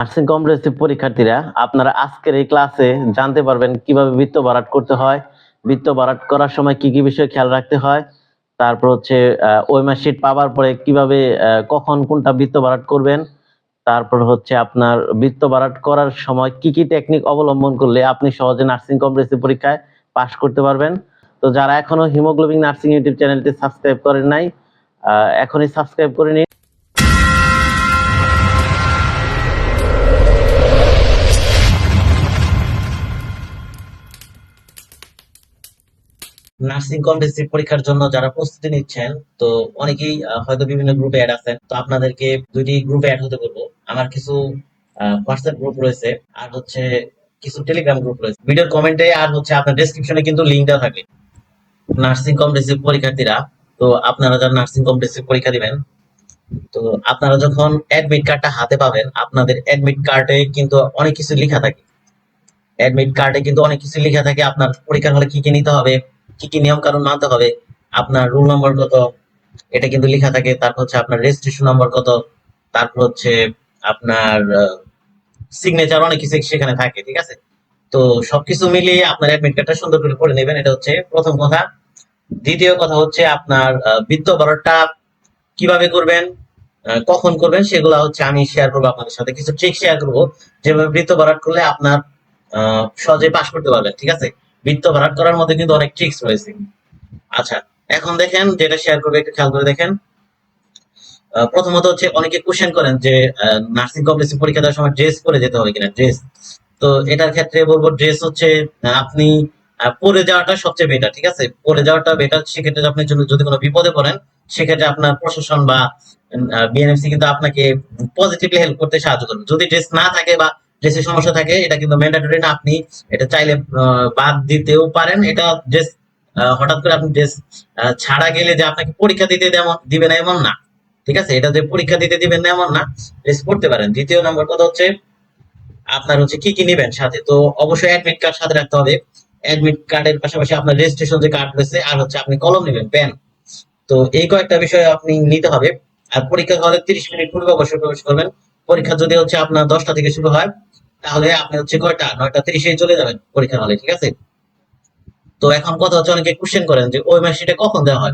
Nursing comprehensive পরীক্ষার্থীরা। আপনারা আজকের এই ক্লাসে জানতে পারবেন কীভাবে বৃত্ত বারাট করতে হয়। বৃত্ত বারাট করার সময় কি কি বিষয় খেয়াল রাখতে হয়। তারপর হচ্ছে শিট পাওয়ার পরে কীভাবে কখন কোনটা বৃত্ত বারাট করবেন। তারপর হচ্ছে আপনার বৃত্ত বারাট করার সময় কি কি টেকনিক অবলম্বন করলে আপনি সহজে নার্সিং কম্প্রেহেন্সিভ পরীক্ষায় পাশ করতে পারবেন। তো যারা এখনও হিমোগ্লোবিন নার্সিং ইউটিউব চ্যানেলটি সাবস্ক্রাইব করেন নাই এখনই সাবস্ক্রাইব করে নিন। নার্সিং কম্পিটিটিভ পরীক্ষার জন্য যারা প্রস্তুতি নিচ্ছেন, তো অনেকেই হয়তো বিভিন্ন গ্রুপে অ্যাড আছেন। তো আপনাদেরকে দুইটি গ্রুপে অ্যাড হতে বলব। আমার কিছু হোয়াটসঅ্যাপ গ্রুপ রয়েছে, আর হচ্ছে কিছু টেলিগ্রাম গ্রুপ রয়েছে। ভিডিওর কমেন্টে আর হচ্ছে আপনার ডেসক্রিপশনে কিন্তু দেওয়া থাকবে। নার্সিং কম্পিটিটিভ পরীক্ষার্থীরা, তো আপনারা যারা নার্সিং কম্পিটিটিভ পরীক্ষা দিবেন, তো আপনারা যখন অ্যাডমিট কার্ডটা হাতে পাবেন, আপনাদের অ্যাডমিট কার্ডে কিন্তু অনেক কিছু লেখা থাকে। অ্যাডমিট কার্ডে কিন্তু অনেক কিছু লেখা থাকে। আপনার পরীক্ষার হলে কি কি নিতে হবে কি কি নিয়ম কানুন মানতে হবে, আপনার রোল নম্বর কত, এটা কিন্তু লেখা থাকে, তারপর হচ্ছে আপনার রেজিস্ট্রেশন নম্বর কত, তারপর হচ্ছে আপনার সিগনেচার অনেক কিছু সেখানে থাকে, ঠিক আছে? তো সবকিছু মিলিয়ে আপনার অ্যাডমিট কার্ডটা সুন্দর করে পড়ে নেবেন, এটা হচ্ছে প্রথম কথা। দ্বিতীয় কথা হচ্ছে আপনার বৃত্ত বারোটা কীভাবে করবেন কখন করবেন, সেগুলো হচ্ছে আমি শেয়ার করব আপনাদের সাথে, কিছু ট্রিক শেয়ার করব। যেভাবে বৃত্ত বারাট করলে আপনার সহজে পাশ করতে পারবেন, ঠিক আছে? বৃত্ত বারাট করার মধ্যে কিন্তু অনেক ট্রিক্স রয়েছে। আচ্ছা এখন দেখেন, যেটা শেয়ার করবে, একটু খেয়াল করে দেখেন। প্রথমত হচ্ছে অনেকে কোশ্চেন করেন যে নার্সিং কমপ্লেক্সে পরীক্ষা দেওয়ার সময় ড্রেস পরে যেতে হবে কিনা ড্রেস তো এটার ক্ষেত্রে বলব ড্রেস হচ্ছে আপনি পরে যাওয়াটা সবচেয়ে বেটার ঠিক আছে? পরে যাওয়াটা বেটার সেক্ষেত্রে আপনি যদি কোনো বিপদে পড়েন, সেক্ষেত্রে আপনার প্রশাসন বা বিএনএফসি কিন্তু আপনাকে পজিটিভলি হেল্প করতে সাহায্য করবে। যদি ড্রেস না থাকে বা ড্রেসের সমস্যা থাকে, এটা কিন্তু ম্যান্ডেটরি না। আপনি এটা চাইলে বাদ দিতেও পারেন। এটা ড্রেস হঠাৎ করে আপনি ড্রেস ছাড়া গেলে যে আপনাকে পরীক্ষা দিতে দিবে না এমন না। ঠিক আছে? এটা যে পরীক্ষা দিতে দিবেন না এমন না ড্রেস পড়তে পারেন। দ্বিতীয় নম্বর কথা হচ্ছে, আপনার হচ্ছে কি কি নিবেন সাথে? তো অবশ্যই অ্যাডমিট কার্ড সাথে রাখতে হবে। অ্যাডমিট কার্ডের পাশাপাশি আপনার রেজিস্ট্রেশন যে কার্ড রয়েছে, আর হচ্ছে আপনি কলম নেবেন পেন তো এই কয়েকটা বিষয় আপনি নিতে হবে। আর পরীক্ষা হলে তিরিশ মিনিট পূর্বে অবশ্যই প্রবেশ করবেন। পরীক্ষা যদি হচ্ছে আপনার দশটা থেকে শুরু হয় তাহলে আপনি হচ্ছে কয়টা? নয়টা, তিরিশে চলে যাবেন পরীক্ষার হলে, ঠিক আছে? তো এখন কথা হচ্ছে অনেকে কোশ্চেন করেন যে, ওই মাসিটা কখন দেওয়া হয়?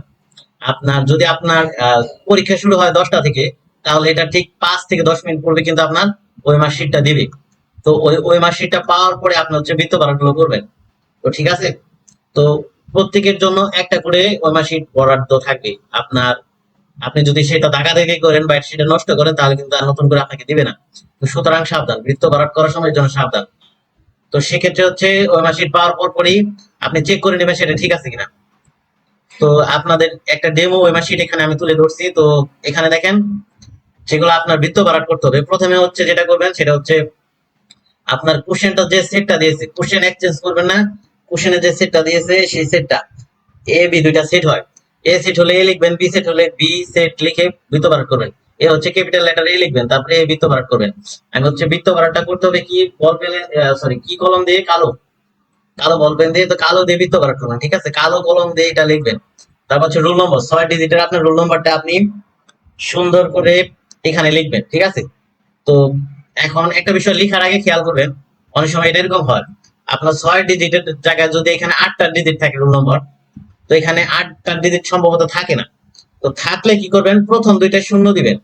আপনার, যদি আপনার পরীক্ষা শুরু হয় দশটা থেকে, তাহলে এটা ঠিক পাঁচ থেকে দশ মিনিট পূর্বে কিন্তু আপনার ওই মার্কশিটটা দিবে। তো ওই ওই মার্কশিটটা পাওয়ার পরে আপনি হচ্ছে বৃত্ত বারাগুলো করবেন। তো ঠিক আছে? তো প্রত্যেকের জন্য একটা করে ওই মার্কশিট বরাদ্দ থাকবে। আপনার আপনি যদি সেটা টাকা থেকে করেন বা সেটা নষ্ট করেন, তাহলে কিন্তু আর নতুন করে আপনাকে দিবে না। সুতরাং সাবধান, বৃত্ত ভরাট করার সময় জন্য সাবধান। তো সেক্ষেত্রে হচ্ছে ওই মার্কশিট পাওয়ার পর পরই আপনি চেক করে নেবেন সেটা ঠিক আছে কিনা। তো আপনাদের একটা ডেমো ওই মার্কশিট এখানে আমি তুলে ধরছি। তো এখানে দেখেন সেগুলো আপনার বৃত্ত ভরাট করতে হবে। প্রথমে হচ্ছে যেটা করবেন, সেটা হচ্ছে আপনার কোশ্চেনটা যে সেটটা দিয়েছে কোশ্চেন এক্সচেঞ্জ করবেন না। কোশ্চেনে যে সেটটা দিয়েছে, সেই সেটটা এ বি দুইটা সেট হয়। এ সেট হলে এ লিখবেন বি সেট হলে বি সেট লিখে বৃত্ত বারাট করবেন। এ হচ্ছে ক্যাপিটাল লেটার এ লিখবেন, তারপরে এ বৃত্ত বারাট করবেন। আমি হচ্ছে বৃত্ত বারাটটা করতে হবে কি? বল সরি কি কলম দিয়ে? কালো। কালো বল পেন দিয়ে, তো কালো দিয়ে বৃত্ত বারাট করবেন, ঠিক আছে? কালো কলম দিয়ে এটা লিখবেন। তারপর হচ্ছে রোল নম্বর ছয় ডিজিটের আপনার রোল নম্বরটা আপনি সুন্দর করে এখানে লিখবেন, ঠিক আছে? তো এখন একটা বিষয় লেখার আগে খেয়াল করবেন, অনেক সময় এটা এরকম হয়, আপনার ছয় ডিজিটের জায়গায় যদি এখানে আটটা ডিজিট থাকে রোল নম্বর তো এখানে আটটা ডিজিট সম্ভবত থাকে না। তো থাকলে কি করবেন? প্রথম দুইটা শূন্য দিবেন।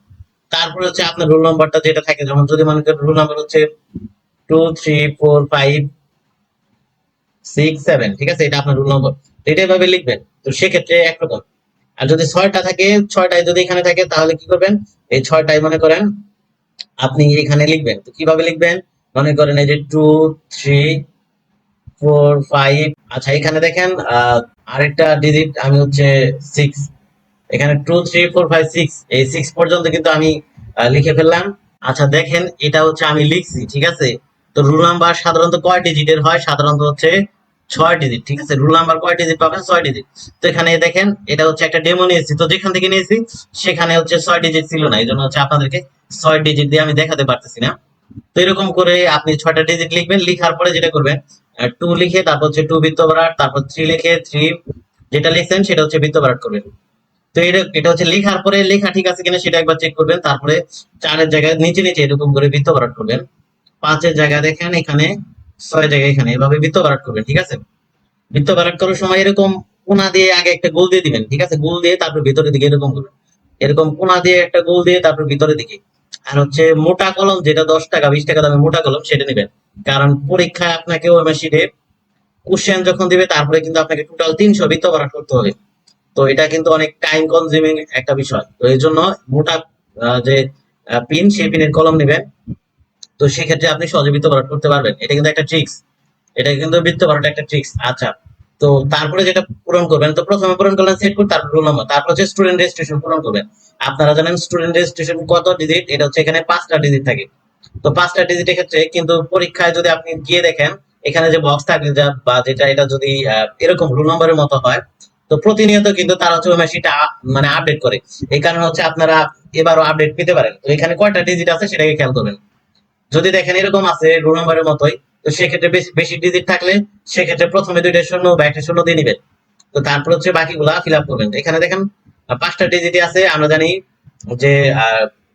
তারপরে হচ্ছে আপনার রোল নাম্বারটা যেটা থাকে, যেমন যদি মনে করেন রোল নাম্বার হচ্ছে two three four five six seven ঠিক আছে? এটা আপনার রোল নম্বর এটা এভাবে লিখবেন। তো সেক্ষেত্রে একরকম। আর যদি ছয়টা থাকে, ছয়টায় যদি এখানে থাকে, তাহলে কি করবেন? এই ছয়টায় মনে করেন আপনি এখানে লিখবেন। তো কীভাবে লিখবেন? মনে করেন এই যে টু থ্রি ফোর ফাইভ আচ্ছা এখানে দেখেন আরেকটা ডিজিট আমি হচ্ছে সিক্স এখানে two three four five six এই সিক্স পর্যন্ত কিন্তু আমি লিখে ফেললাম। আচ্ছা দেখেন, এটা হচ্ছে আমি লিখছি, ঠিক আছে? তো রুল নাম্বার সাধারণত কয় ডিজিটের হয়? সাধারণত হচ্ছে ছয় ডিজিট ঠিক আছে? রুল নাম্বার কয় ডিজিট পাবেন? ছয় ডিজিট তো এখানে দেখেন, এটা হচ্ছে একটা ডেমো নিয়েছি। তো যেখান থেকে নিয়েছি, সেখানে হচ্ছে ছয় ডিজিট ছিল না। এই জন্য হচ্ছে আপনাদেরকে ছয় ডিজিট দিয়ে আমি দেখাতে পারতেছি না। তো এরকম করে আপনি ছয়টা ডিজিট লিখবেন, লিখার পরে যেটা করবেন টু লিখে, তারপর হচ্ছে টু বৃত্ত বারাট তারপর থ্রি লিখে থ্রি যেটা লিখছেন সেটা হচ্ছে বৃত্ত বারাট করবেন। তো এটা হচ্ছে লেখার পরে লেখা ঠিক আছে কিনা সেটা একবার চেক করবেন, তারপরে চারের জায়গায় নিচে নিচে এরকম করে বৃত্ত ভরাট করবেন। পাঁচের জায়গায় দেখেন, এখানে ছয় জায়গায় এখানে এভাবে বৃত্ত ভরাট করবেন, ঠিক আছে? বৃত্ত ভরাট করার সময় এরকম কোনা দিয়ে আগে একটা গোল দিয়ে দিবেন, ঠিক আছে? গোল দিয়ে তারপর ভিতরের দিকে এরকম করবেন। এরকম কোনা দিয়ে একটা গোল দিয়ে তারপর ভিতরের দিকে। আর হচ্ছে মোটা কলম, যেটা দশ টাকা, বিশ টাকা দামে মোটা কলম, সেটা নেবেন। কারণ পরীক্ষায় আপনাকে ওই মেশিনে কোশ্চেন যখন দিবে, তারপরে কিন্তু আপনাকে টোটাল তিনশো বৃত্ত ভরাট করতে হবে। তো এটা কিন্তু অনেক টাইম কনজিউমিং একটা বিষয়। তো এই জন্য মোটা যে পিন সেই পিনের কলম নেবেন। তো সেক্ষেত্রে আপনি সহজে বৃত্ত করতে পারবেন। এটা কিন্তু একটা ট্রিক্স এটা কিন্তু বৃত্ত একটা ট্রিক্স আচ্ছা তো তারপরে যেটা পূরণ করবেন, তো প্রথমে পূরণ করলেন সেট কোড তারপর রোল নম্বর তারপর হচ্ছে স্টুডেন্ট রেজিস্ট্রেশন পূরণ করবেন। আপনারা জানেন স্টুডেন্ট রেজিস্ট্রেশন কত ডিজিট এটা হচ্ছে এখানে পাঁচটা ডিজিট থাকে। তো পাঁচটা ডিজিটের ক্ষেত্রে কিন্তু পরীক্ষায় যদি আপনি গিয়ে দেখেন, এখানে যে বক্স থাকে যা বা যেটা, এটা যদি এরকম রোল নাম্বারের মতো হয়, তো প্রতিনিয়ত কিন্তু তারা হচ্ছে ওই মেশিনটা মানে আপডেট করে। এই কারণে হচ্ছে আপনারা এবারও আপডেট পেতে পারেন। তো এখানে কয়টা ডিজিট আছে সেটাকে খেয়াল করবেন। যদি দেখেন এরকম আছে রোল নম্বরের মতোই তো সেক্ষেত্রে বেশি ডিজিট থাকলে সেক্ষেত্রে প্রথমে দুইটা শূন্য বা একটা শূন্য দিয়ে নিবেন। তো তারপর হচ্ছে বাকিগুলা ফিল আপ করবেন। এখানে দেখেন পাঁচটা ডিজিট আছে। আমরা জানি যে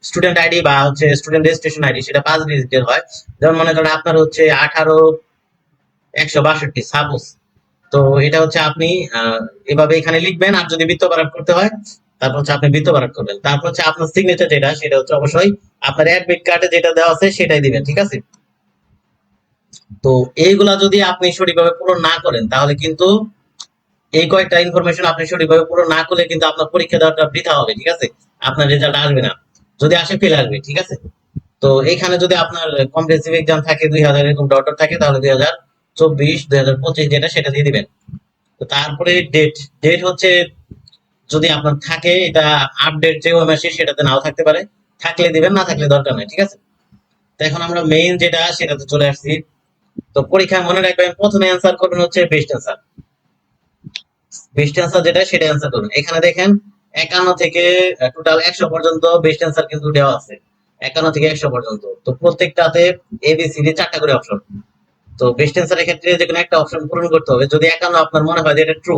স্টুডেন্ট আইডি বা হচ্ছে স্টুডেন্ট রেজিস্ট্রেশন আইডি সেটা পাঁচ ডিজিটের হয়। যেমন মনে করেন আপনার হচ্ছে আঠারো, একশো বাষট্টি সাপোজ তো এটা হচ্ছে আপনি এভাবে এখানে লিখবেন। আর যদি বৃত্ত বারাট করতে হয়, তারপর হচ্ছে আপনি বৃত্ত বারাট করবেন। তারপর হচ্ছে আপনার সিগনেচার যেটা, সেটা হচ্ছে অবশ্যই আপনার অ্যাডমিট কার্ডে যেটা দেওয়া আছে, সেটাই দিবেন, ঠিক আছে? তো এইগুলা যদি আপনি সঠিকভাবে পূরণ না করেন, তাহলে কিন্তু এই কয়েকটা ইনফরমেশন আপনি সঠিকভাবে পূরণ না করলে কিন্তু আপনার পরীক্ষা দেওয়াটা বৃথা হবে, ঠিক আছে? আপনার রেজাল্ট আসবে না। যদি আসে ফেল আসবে, ঠিক আছে? তো এখানে যদি আপনার কম্প্রেহেন্সিভ এক্সাম থাকে, দুই হাজার এরকম ডটর থাকে, তাহলে দুই হাজার চব্বিশ, দুই হাজার পঁচিশ যেটা, সেটা দিয়ে দিবেন। তো তারপরে ডেট ডেট হচ্ছে যদি আপনার থাকে, এটা আপডেট যে ওই মাসে সেটাতে নাও থাকতে পারে। থাকলে দিবেন, না থাকলে দরকার নেই, ঠিক আছে? তো এখন আমরা মেইন যেটা, সেটাতে চলে আসছি। তো পরীক্ষায় মনে রাখবেন, প্রথমে অ্যান্সার করবেন হচ্ছে বেস্ট অ্যান্সার বেস্ট অ্যান্সার যেটা সেটা অ্যান্সার করবেন। এখানে দেখেন, একান্ন থেকে টোটাল একশো পর্যন্ত বেস্ট অ্যান্সার কিন্তু দেওয়া আছে। একান্ন থেকে একশো পর্যন্ত। তো প্রত্যেকটাতে এ বি সি ডি চারটা করে অপশন তো বেস্ট অ্যান্সারের ক্ষেত্রে যে কোনো একটা অপশন পূরণ করতে হবে। যদি একান্ন আপনার মনে হয় যে এটা ট্রু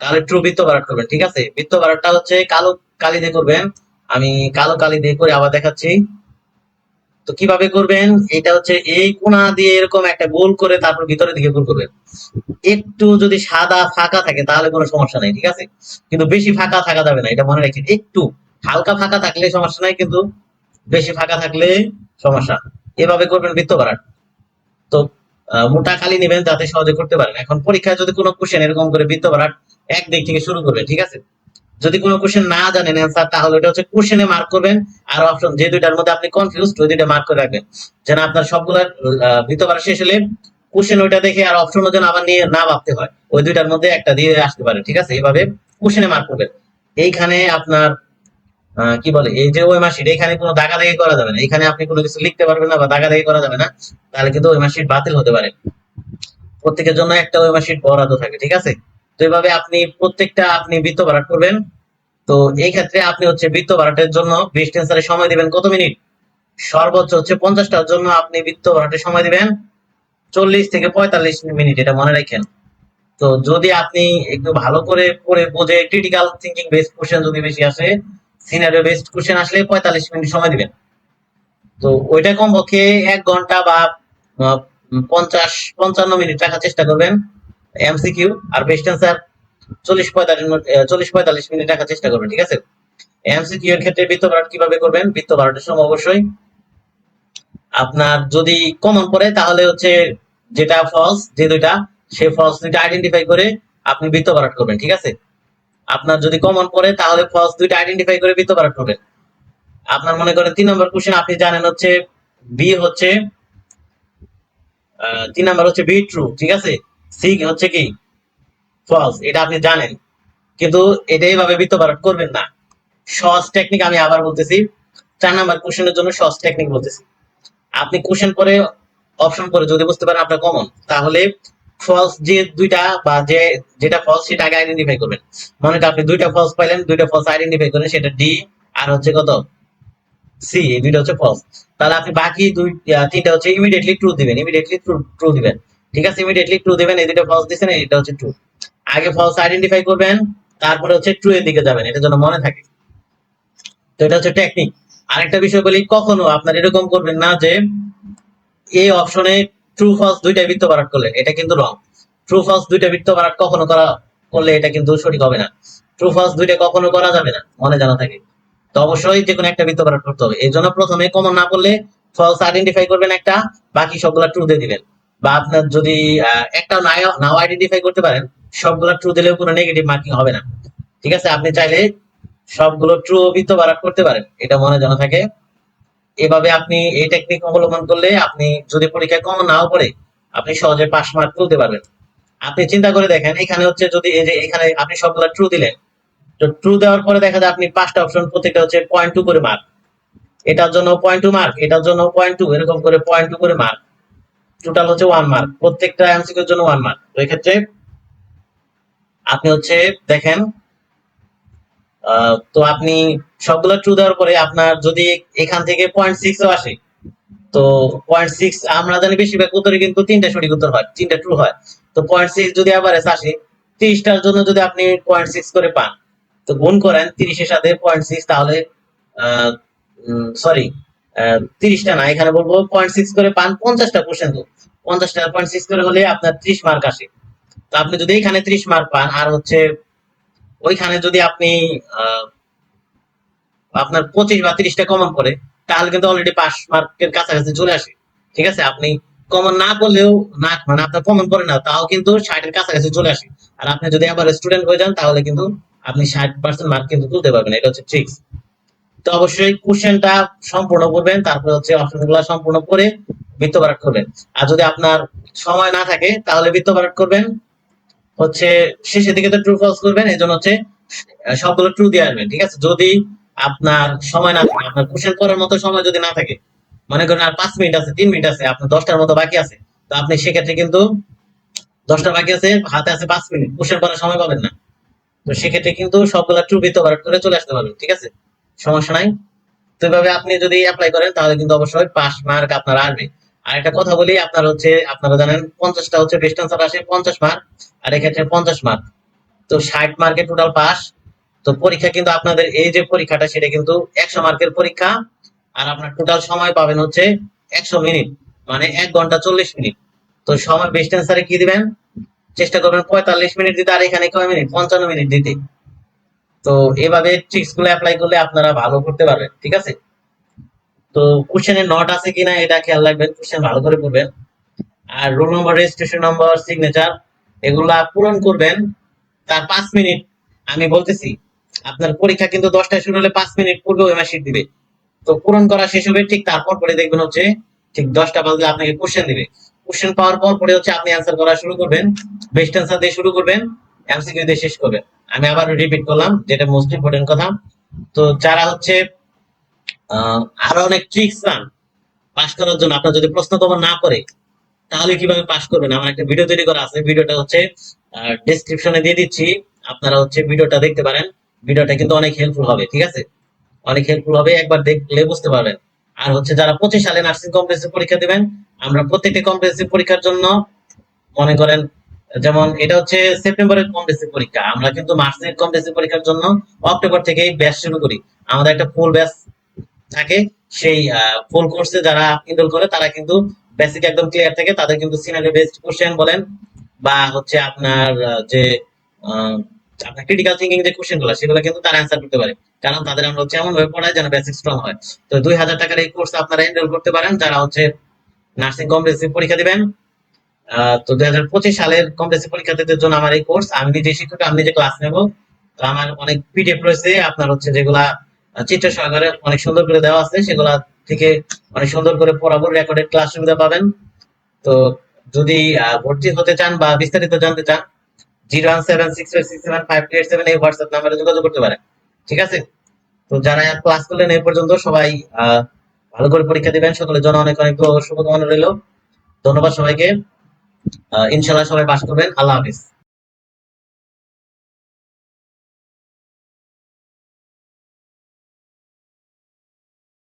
তাহলে ট্রু বৃত্ত বারাট করবেন, ঠিক আছে? বৃত্ত বারাটটা হচ্ছে কালো কালি দিয়ে করবেন। আমি কালো কালি দিয়ে করে আবার দেখাচ্ছি। তো কীভাবে করবেন? এটা হচ্ছে এই কোণা দিয়ে এরকম একটা গোল করে তারপর ভিতরের দিকে গোল করবেন। একটু যদি সাদা ফাঁকা থাকে তাহলে কোনো সমস্যা নাই, ঠিক আছে? কিন্তু বেশি ফাঁকা থাকা যাবে না, এটা মনে রাখেন। একটু হালকা ফাঁকা থাকলে সমস্যা নাই, কিন্তু বেশি ফাঁকা থাকলে সমস্যা। এভাবে করবেন বৃত্ত বারাট তো মোটা খালি নেবেন যাতে সহজে করতে পারেন। এখন পরীক্ষায় যদি কোনো কোশ্চেন এরকম করে বৃত্ত বারাট এক দিক থেকে শুরু করবেন, ঠিক আছে? যদি কোনো কোশ্চেন না জানেন অ্যান্সার তাহলে এটা হচ্ছে কোশ্চেনে মার্ক করবেন। আর অপশন যে দুইটার মধ্যে আপনি কনফিউজ ওই দুইটা মার্ক করে রাখবেন। যেন আপনার সবগুলা আহ, শেষ হলে কোশ্চেন ওইটা দেখে আর অপশনও যেন আবার নিয়ে না ভাবতে হয়। ওই দুইটার মধ্যে একটা দিয়ে আসতে পারে ঠিক আছে? এইভাবে কোশ্চেনে মার্ক করবেন। এইখানে আপনার কি বলে? এই যে ওই মাসিট এখানে কোনো দাগাদাগি করা যাবে না। এখানে আপনি কোনো কিছু লিখতে পারবেন না বা দাগাদাগি করা যাবে না। তাহলে কিন্তু ওই মাসিট বাতিল হতে পারে। প্রত্যেকের জন্য একটা ওই মাসিট বরাদ্দ থাকে ঠিক আছে? তো আপনি প্রত্যেকটা আপনি বৃত্ত বারাট করবেন, তো এই ক্ষেত্রে আপনি হচ্ছে বৃত্ত বারাটের জন্য বেস্ট অ্যান্সারে সময় দিবেন কত মিনিট? সর্বোচ্চ হচ্ছে পঞ্চাশটার জন্য আপনি বৃত্ত বারাটের সময় দিবেন, চল্লিশ থেকে পঁয়তাল্লিশ মিনিট, এটা মনে রাখেন। তো যদি আপনি একটু ভালো করে পড়ে বুঝে ক্রিটিক্যাল থিঙ্কিং বেসড কোশ্চেন যদি বেশি আসে সিনারিও বেসড কোশ্চেন আসলে পঁয়তাল্লিশ মিনিট সময় দিবেন। তো ওইটা কমপক্ষে এক ঘণ্টা বা পঞ্চাশ, পঞ্চান্ন মিনিট রাখার চেষ্টা করবেন। এমসিকিউ আর বেস্ট অ্যান্সার চল্লিশ পঁয়তাল্লিশ চল্লিশ পঁয়তাল্লিশ মিনিট রাখার চেষ্টা করবেন, ঠিক আছে? এমসিকিউ এর ক্ষেত্রে বৃত্ত বারাট কীভাবে করবেন? বৃত্ত বারাটের সময় অবশ্যই আপনার যদি কমন পড়ে, তাহলে হচ্ছে যেটা ফলস যে দুইটা, সেই ফলস দুইটা আইডেন্টিফাই করে আপনি বৃত্ত বারাট করবেন, ঠিক আছে? আপনার যদি কমন পড়ে, তাহলে ফলস দুইটা আইডেন্টিফাই করে বৃত্ত বারাট করবেন। আপনার মনে করেন তিন নম্বর কোশ্চেন আপনি জানেন হচ্ছে বি হচ্ছে তিন নাম্বার হচ্ছে বি ট্রু ঠিক আছে? সি হচ্ছে কি? ফলস এটা আপনি জানেন। কিন্তু এটা এইভাবে বৃত্ত বারাট করবেন না। সহজ টেকনিক আমি আবার বলতেছি, চার নাম্বার কোশ্চেনের জন্য সহজ টেকনিক বলতেছি। আপনি কোশ্চেন পরে অপশন করে যদি বুঝতে পারেন আপনার কমন তাহলে ফলস যে দুইটা বা যে, যেটা ফলস সেটা আগে আইডেন্টিফাই করবেন। মনে করেন আপনি দুইটা ফলস পাইলেন, দুইটা ফলস আইডেন্টিফাই করেন, সেটা ডি আর হচ্ছে কত? সি এই দুইটা হচ্ছে ফলস তাহলে আপনি বাকি দুই তিনটা হচ্ছে ইমিডিয়েটলি ট্রু দিবেন ইমিডিয়েটলি ট্রু ট্রু দিবেন। ঠিক আছে ইমিডিয়েটলি ট্রু দিবেন। এই দুইটা ফলস দিছেন এটা হচ্ছে ট্রু আগে ফলস আইডেন্টিফাই করবেন, তারপরে হচ্ছে ট্রু এর দিকে যাবেন। এটা যেন মনে থাকে। তো এটা হচ্ছে টেকনিক আরেকটা বিষয় বলি, কখনো আপনার এরকম করবেন না যে, এই অপশনে ট্রু ফলস দুইটা বৃত্ত বারাট করলেন এটা কিন্তু রং ট্রু ফলস দুইটা বৃত্ত বারাট কখনো করা, করলে এটা কিন্তু সঠিক হবে না। ট্রু ফলস দুইটা কখনো করা যাবে না, মনে জানা থাকে। তো অবশ্যই যে কোনো একটা বৃত্ত বারাট করতে হবে। এই জন্য প্রথমে কমন না করলে ফলস আইডেন্টিফাই করবেন একটা, বাকি সবগুলা ট্রু দিয়ে দিবেন। বা আপনার যদি একটা নাও আইডেন্টিফাই করতে পারেন, সবগুলা ট্রু দিলেও কোনো নেগেটিভ মার্কিং হবে না। ঠিক আছে? আপনি চাইলে সবগুলো ট্রু বৃত্ত বারাট করতে পারেন। এটা মনে জানা থাকে। এভাবে আপনি এই টেকনিক অবলম্বন করলে আপনি যদি পরীক্ষায় কম নাও পড়ে, আপনি সহজে পাস মার্ক তুলতে পারবেন। আপনি চিন্তা করে দেখেন, এখানে হচ্ছে যদি এই যে এখানে আপনি সবগুলো ট্রু দিলেন, তো ট্রু দেওয়ার পরে দেখা যায় আপনি পাঁচটা অপশন প্রত্যেকটা হচ্ছে পয়েন্ট টু করে মার্ক এটার জন্য পয়েন্ট টু মার্ক এটার জন্য পয়েন্ট টু এরকম করে পয়েন্ট টু করে মার্ক টোটাল হচ্ছে ওয়ান মার্ক প্রত্যেকটা এমসিকিউর জন্য ওয়ান মার্ক তো এক্ষেত্রে আপনি হচ্ছে দেখেন তো আপনি সবগুলো ট্রু দেওয়ার পরে আপনার যদি এখান থেকে পয়েন্ট সিক্স আসে, তো পয়েন্ট সিক্স আমরা জানি বেশিরভাগ উত্তরে কিন্তু তিনটা সঠিক উত্তর হয়, তিনটা ট্রু হয়। তো পয়েন্ট সিক্স যদি আবার আসে, তিরিশটার জন্য যদি আপনি পয়েন্ট সিক্স করে পান, তো গুণ করেন তিরিশের সাথে পয়েন্ট সিক্স তাহলে সরি তিরিশটা না, এখানে বলব পয়েন্ট সিক্স করে পান, পঞ্চাশটা কোশ্চেন তো। পঞ্চাশটা পয়েন্ট সিক্স করে হলে আপনার ত্রিশ মার্ক আসে। তো আপনি যদি এখানে ত্রিশ মার্ক পান, আর হচ্ছে ওইখানে যদি আপনি আপনার পঁচিশ বা তিরিশটা কমন করে, তাহলে কিন্তু অলরেডি পাস মার্কের কাছাকাছি চলে আসে। ঠিক আছে? আপনি কমন না করলেও না মানে আপনার কমন করে না, তাও কিন্তু ষাটের কাছাকাছি চলে আসে। আর আপনি যদি আবার স্টুডেন্ট হয়ে যান, তাহলে কিন্তু আপনি ষাট পার্সেন্ট মার্ক কিন্তু তুলতে পারবেন এটা হচ্ছে ট্রিক্স তো অবশ্যই কোশ্চেনটা সম্পূর্ণ করবেন, তারপরে হচ্ছে অপশনগুলো সম্পূর্ণ করে বৃত্ত বারাট করবেন। আর যদি আপনার সময় না থাকে, তাহলে বৃত্ত বারাট করবেন। হচ্ছে শেষের দিকে তো ট্রু ফলস করবেন এই জন্য হচ্ছে সবগুলো ট্রু দিয়ে আসবেন, ঠিক আছে? যদি আপনার সময় না থাকে, আপনার কোশ্চেন করার মতো সময় যদি না থাকে, মনে করেন আর পাঁচ মিনিট আছে, তিন মিনিট আছে, আপনার দশটার মতো বাকি আছে, তো আপনি সেক্ষেত্রে কিন্তু দশটা বাকি আছে, হাতে আছে পাঁচ মিনিট কোশ্চেন করার সময় পাবেন না। তো সেক্ষেত্রে কিন্তু সবগুলা ট্রু বৃত্ত বারাট করে চলে আসতে পারবেন, ঠিক আছে? সমস্যা নাই। তো এভাবে আপনি যদি অ্যাপ্লাই করেন, তাহলে কিন্তু অবশ্যই পাস মার্ক আপনার আসবে। আর একটা কথা বলি, আপনার হচ্ছে, আপনারা জানেন, পঞ্চাশটা হচ্ছে বেস্ট আনসার আসে পঞ্চাশ মার্ক আর এক্ষেত্রে পঞ্চাশ মার্ক তো ষাট মার্কে টোটাল পাস তো পরীক্ষা কিন্তু আপনাদের, এই যে পরীক্ষাটা, সেটা কিন্তু একশো মার্কের পরীক্ষা। আর আপনার টোটাল সময় পাবেন হচ্ছে একশো মিনিট মানে এক ঘণ্টা চল্লিশ মিনিট। তো সময় বেস্ট অ্যান্সারে কি দিবেন? চেষ্টা করবেন পঁয়তাল্লিশ মিনিট দিতে, আর এখানে কয় মিনিট? পঞ্চান্ন মিনিট দিতে। তো এভাবে ট্রিক্সগুলো অ্যাপ্লাই করলে আপনারা ভালো করতে পারবেন, ঠিক আছে? তো কোশ্চেনের নট আছে কিনা এটা খেয়াল রাখবেন কোশ্চেন ভালো করে করবেন আর roll number registration number signature এগুলা পূরণ করবেন তার পাঁচ মিনিট। আমি বলতেছি, আপনার পরীক্ষা কিন্তু দশটায় শুরু হলে পাঁচ মিনিট পূর্বে ওই মাসিক দিবে। তো পূরণ করা শেষ হবে, ঠিক তারপর পরে দেখবেন হচ্ছে ঠিক দশটা বাজলে আপনাকে কোশ্চেন দিবে। কোশ্চেন পাওয়ার পর পরে হচ্ছে আপনি অ্যান্সার করা শুরু করবেন বেস্ট অ্যান্সার দিয়ে শুরু করবেন এমসিকিউ দিয়ে শেষ করবেন। আমি আবার রিপিট করলাম, যেটা মোস্ট ইম্পর্টেন্ট কথা। তো যারা হচ্ছে আরও অনেক ট্রিক্স চান পাস করার জন্য আপনার যদি প্রশ্ন কমন না করে তাহলে কীভাবে পাস করবেন? আমার একটা ভিডিও তৈরি করা আছে। ভিডিওটা হচ্ছে ডেসক্রিপশনে দিয়ে দিচ্ছি। আপনারা হচ্ছে ভিডিওটা দেখতে পারেন। ভিডিওটা কিন্তু অনেক হেল্পফুল হবে, ঠিক আছে? অনেক হেল্পফুল হবে, একবার দেখলে বুঝতে পারবেন। আর হচ্ছে যারা পঁচিশ সালে নার্সিং কম্প্রেসিভ পরীক্ষা দিবেন, আমরা প্রত্যেকটা কম্প্রেসিভ পরীক্ষার জন্য মনে করেন যেমন এটা হচ্ছে সেপ্টেম্বরের কম্প্রেসিভ পরীক্ষা। আমরা কিন্তু মার্চের কম্প্রেসিভ পরীক্ষার জন্য অক্টোবর থেকেই ব্যাচ শুরু করি। আমাদের একটা ফুল ব্যাচ থাকে। সেই ফুল কোর্সে যারা এনরোল করে, তারা কিন্তু বেসিক একদম ক্লিয়ার থাকে। তাদের কিন্তু সিনারি বেসড কোশ্চেন বলেন বা হচ্ছে আপনার যে আপনার ক্রিটিক্যাল থিঙ্কিং যে কোশ্চেনগুলো, সেগুলো কিন্তু তারা অ্যান্সার করতে পারে। কারণ তাদের আমরা হচ্ছে এমন ভাবে পড়াই যেন বেসিক স্ট্রং হয়। তো দুই হাজার টাকার এই কোর্স আপনারা এনরোল করতে পারেন। যারা হচ্ছে নার্সিং কম্প্রেসিভ পরীক্ষা দিবেন তো দুই হাজার পঁচিশ সালের কম্প্রেসিভ পরীক্ষার্থীদের জন্য আমার এই কোর্স। আমি নিজে শিক্ষক, আমি নিজে ক্লাস নেব। তো আমার অনেক পিডিএফ রয়েছে। আপনার হচ্ছে যেগুলা চিত্র সহকারে অনেক সুন্দর করে দেওয়া আছে। সেগুলা থেকে অনেক সুন্দর করে পড়াবো রেকর্ডেড ক্লাস সুবিধা পাবেন। তো যদি ভর্তি হতে চান বা বিস্তারিত জানতে চান, zero one seven six six seven five eight seven এই হোয়াটসঅ্যাপ নাম্বারে যোগাযোগ করতে পারেন। ঠিক আছে? তো যারা ক্লাস করলেন এই পর্যন্ত সবাই ভালো করে পরীক্ষা দিবেন। সকলের জন্য অনেক অনেক শুভকামনা রইল। ধন্যবাদ সবাইকে। ইনশাল্লাহ সবাই পাস করবেন। আল্লাহ হাফিজ।